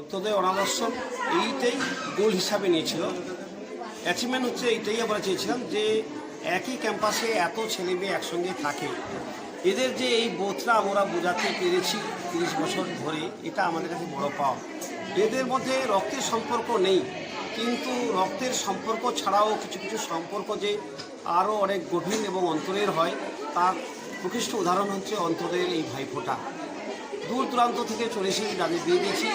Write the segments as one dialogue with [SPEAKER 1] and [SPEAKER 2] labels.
[SPEAKER 1] অন্তদয় অনাদর্শন এইটাই গোল হিসাবে নিয়েছিল। অ্যাচিভমেন্ট হচ্ছে এইটাই আমরা চেয়েছিলাম যে একই ক্যাম্পাসে এত ছেলে মেয়ে একসঙ্গে থাকে। এদের যে এই বোধটা আমরা বোঝাতে পেরেছি তিরিশ বছর ধরে, এটা আমাদের কাছে বড় পাওয়া। এদের মধ্যে রক্তের সম্পর্ক নেই, কিন্তু রক্তের সম্পর্ক ছাড়াও কিছু কিছু সম্পর্ক যে আরও অনেক গভীর এবং অন্তরের হয়, তার প্রকৃষ্ট উদাহরণ হচ্ছে অন্তরের এই ভাইফোঁটা। দূর দূরান্ত থেকে চলে এসেছি যাদের বিয়ে দিয়েছি।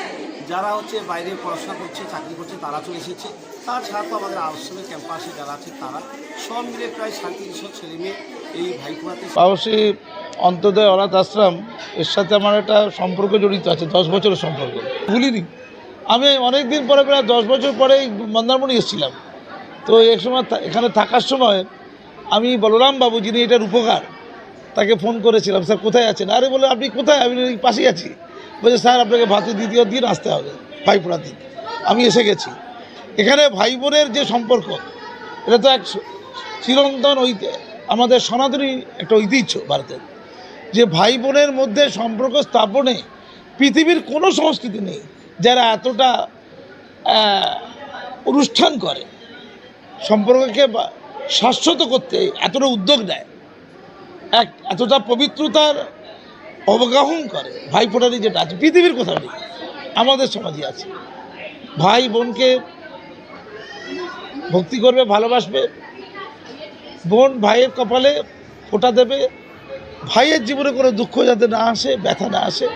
[SPEAKER 1] যারা হচ্ছে বাইরে পড়াশোনা করছে, চাকরি করছে, তারা চলে এসেছে। তাছাড়া তো আমাদের আশ্রমের ক্যাম্পাসে যারা আছে তারা সব মিলে প্রায় সাড়ে তিনশো ছেলে মেয়ে এই ভাইফোঁটাতে
[SPEAKER 2] অবশ্যই অন্তদয় অনাথ আশ্রম, এর সাথে আমার একটা সম্পর্ক জড়িত আছে, দশ বছরের সম্পর্ক। ভুলিনি। আমি অনেক দিন পরে প্রায় দশ বছর পরেই মন্দারমণি এসেছিলাম। তো এক সময় এখানে থাকার সময় আমি বলরাম বাবু যিনি এটার উপকার তাকে ফোন করেছিলাম, স্যার, কোথায় আছেন? আরে বলে আপনি কোথায়? আমি পাশেই আছি। বলছে, স্যার, আপনাকে ভাতের দ্বিতীয় দিন আসতে হবে ভাইপোড়া দিন। আমি এসে গেছি। এখানে ভাই বোনের যে সম্পর্ক, এটা তো এক চিরন্তন ঐতি, আমাদের সনাতনী একটা ঐতিহ্য ভারতের, যে ভাই বোনের মধ্যে সম্পর্ক স্থাপনে পৃথিবীর কোনো সংস্কৃতি নেই যারা এতটা অনুষ্ঠান করে, সম্পর্ককে শাশ্বত করতে এতটা উদ্যোগ নেয়। এক এতটা পবিত্রতার অবগাহন করে। ভাই ফোটারি যেটা আছে, পৃথিবীর কোথাও নেই। আমাদের সমাজে আছে। ভাই বোনকে ভক্তি করবে, ভালোবাসবে। বোন ভাইয়ের কপালে ফোঁটা দেবে। ভাইয়ের জীবনে কোনো দুঃখ যাতে না আসে, ব্যথা না আসে,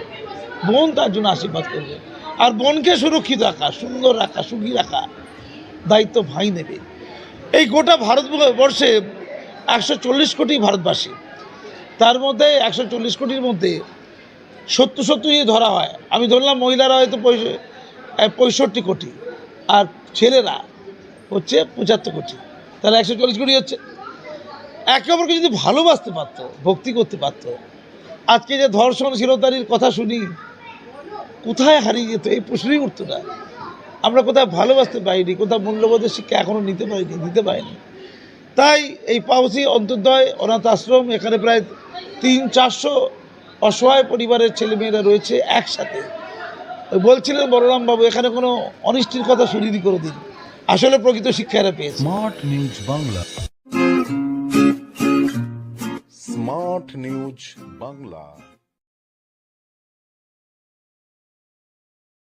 [SPEAKER 2] বোন তার জন্য আশীর্বাদ করবে। আর বোনকে সুরক্ষিত রাখা, সুন্দর রাখা, সুখী রাখা দায়িত্ব ভাই নেবে। এই গোটা ভারতবর্ষে একশো চল্লিশ কোটি ভারতবাসী তার মধ্যে একশো চল্লিশ কোটির মধ্যে সত্তর যদি ধরা হয়, আমি ধরলাম মহিলারা হয়তো পঁয়ষট্টি কোটি আর ছেলেরা হচ্ছে পঁচাত্তর কোটি। তাহলে একশো চল্লিশ কোটি হচ্ছে। একে অপরকে যদি ভালোবাসতে পারতো, ভক্তি করতে পারতো, আজকে যে ধর্ষণশীলতারির কথা শুনি, কোথায় হারিয়ে যেত, এই প্রশ্নই উঠতো না। আমরা কোথাও ভালোবাসতে পারিনি কোথাও মূল্যবোধের শিক্ষা এখনও নিতে পারিনি, দিতে পারিনি। তাই এই পাউসি অন্তর্দয়, অনাথ আশ্রম, এখানে প্রায় তিন চারশো অসহায় পরিবারের ছেলেমেয়েরা রয়েছে একসাথে। ওই বলছিলেন বলরাম বাবু এখানে কোনো অনিষ্টির কথা শুনিনি করে দিন। আসলে প্রকৃত শিক্ষা এরা পেয়েছে।
[SPEAKER 3] Smart news Bangla.
[SPEAKER 4] Smart news Bangla.